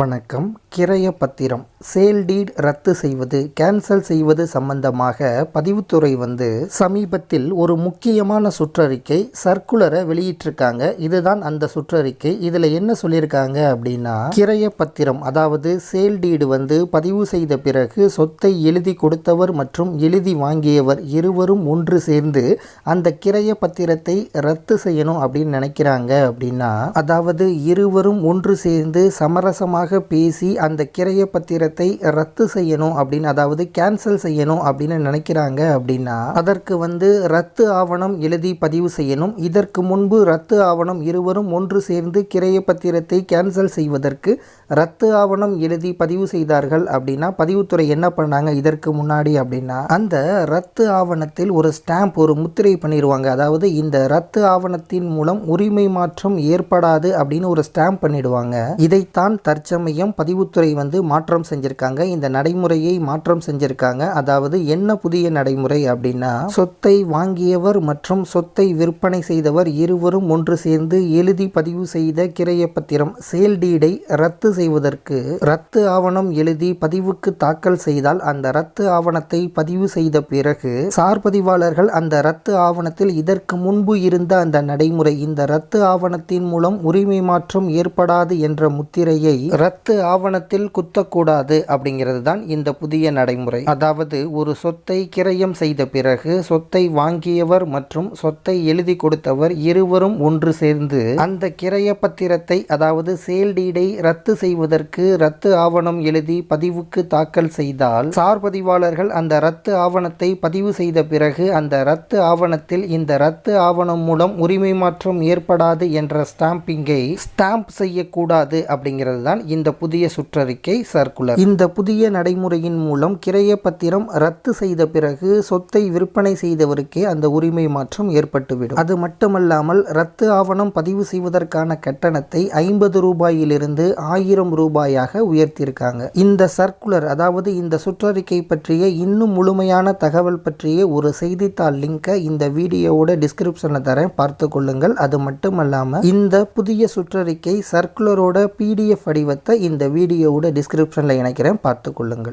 வணக்கம். கிரைய பத்திரம். சேல் டீட் ரத்து செய்வது கேன்சல் செய்வது சம்பந்தமாக பதிவுத்துறை வந்து சமீபத்தில் ஒரு முக்கியமான சுற்றறிக்கை சர்க்குலரை வெளியிட்டிருக்காங்க. இதுதான் அந்த சுற்றறிக்கை. இதில் என்ன சொல்லியிருக்காங்க அப்படின்னா கிரைய பத்திரம் அதாவது சேல் டீடு வந்து பதிவு செய்த பிறகு சொத்தை எழுதி கொடுத்தவர் மற்றும் எழுதி வாங்கியவர் இருவரும் ஒன்று சேர்ந்து அந்த கிரைய பத்திரத்தை ரத்து செய்யணும் அப்படின்னு நினைக்கிறாங்க அப்படின்னா அதாவது இருவரும் ஒன்று சேர்ந்து சமரசமாக பேசி அந்த கிரைய பத்திரத்தை ரத்து செய்யணும் அப்படின்னு அதாவது கேன்சல் செய்யணும் அப்படின்னு நினைக்கிறாங்க அப்படின்னா அதற்கு வந்து ரத்து ஆவணம் எழுதி பதிவு செய்யணும். இதற்கு முன்பு ரத்து ஆவணம் இருவரும் ஒன்று சேர்ந்து கிரைய பத்திரத்தை கேன்சல் செய்வதற்கு ரத்து ஆவணம் எழுதி பதிவு செய்தார்கள் அப்படின்னா பதிவுத்துறை என்ன பண்ணாங்க இதற்கு முன்னாடி அப்படின்னா அந்த ரத்து ஆவணத்தில் ஒரு ஸ்டாம்ப் ஒரு முத்திரை பண்ணிடுவாங்க. அதாவது இந்த ரத்து ஆவணத்தின் மூலம் உரிமை மாற்றம் ஏற்படாது அப்படின்னு ஒரு ஸ்டாம்ப் பண்ணிடுவாங்க. இதைத்தான் தற்சமயம் பதிவுத்துறை வந்து மாற்றம் செஞ்சுருக்காங்க. இந்த நடைமுறையை மாற்றம் செஞ்சிருக்காங்க. அதாவது என்ன புதிய நடைமுறை அப்படின்னா சொத்தை வாங்கியவர் மற்றும் சொத்தை விற்பனை செய்தவர் இருவரும் ஒன்று சேர்ந்து எழுதி பதிவு செய்த கிரைய பத்திரம் சேல் டீடை ரத்து செய்வதற்கு ரத்து ஆவணம் எழுதி பதிவுக்கு தாக்கல் செய்தால் அந்த ரத்து ஆவணத்தை பதிவு செய்த பிறகு சார் பதிவாளர்கள் அந்த ரத்து ஆவணத்தில் இதற்கு முன்பு இருந்த அந்த நடைமுறை இந்த ரத்து ஆவணத்தின் மூலம் உரிமை மாற்றம் ஏற்படாது என்ற முத்திரையை ரத்து ஆவணத்தில் குத்தக்கூடாது அப்படிங்கிறது தான் இந்த புதிய நடைமுறை. அதாவது ஒரு சொத்தை கிரயம் செய்த பிறகு சொத்தை வாங்கியவர் மற்றும் சொத்தை எழுதி கொடுத்தவர் இருவரும் ஒன்று சேர்ந்து அந்த கிரய பத்திரத்தை அதாவது சேல் டீடை ரத்து செய்வதற்கு ரத்து ஆவணம் எழுதி பதிவுக்கு தாக்கல் செய்தால் சார் பதிவாளர்கள் அந்த ரத்து ஆவணத்தை பதிவு செய்த பிறகு அந்த ரத்து ஆவணத்தில் இந்த ரத்து ஆவணம் மூலம் உரிமை மாற்றம் ஏற்படாது என்ற ஸ்டாம்பிங்கை ஸ்டாம்ப் செய்யக்கூடாது அப்படிங்கிறது தான் இந்த புதிய சுற்றறிக்கை சர்க்குலர். இந்த புதிய நடைமுறையின் மூலம் கிரைய பத்திரம் ரத்து செய்த பிறகு சொத்தை விற்பனை செய்தவருக்கே அந்த உரிமை மாற்றம் ஏற்பட்டுவிடும். அது மட்டுமல்லாமல் ரத்து ஆவணம் பதிவு செய்வதற்கான கட்டணத்தை ஐம்பது ரூபாயிலிருந்து ஆயிரம் ரூபாயாக உயர்த்தியிருக்காங்க. இந்த சர்க்குலர் அதாவது இந்த சுற்றறிக்கை பற்றிய இன்னும் முழுமையான தகவல் பற்றிய ஒரு செய்தித்தாள் லிங்கை இந்த வீடியோவோட டிஸ்கிரிப்ஷனில் தரேன். பார்த்து கொள்ளுங்கள். அது மட்டுமல்லாமல் இந்த புதிய சுற்றறிக்கை சர்க்குலரோட பிடிஎஃப் வடிவத்தை இந்த வீடியோவோட டிஸ்கிரிப்ஷனில் இணைக்கிறேன். பார்த்து கொள்ளுங்கள்.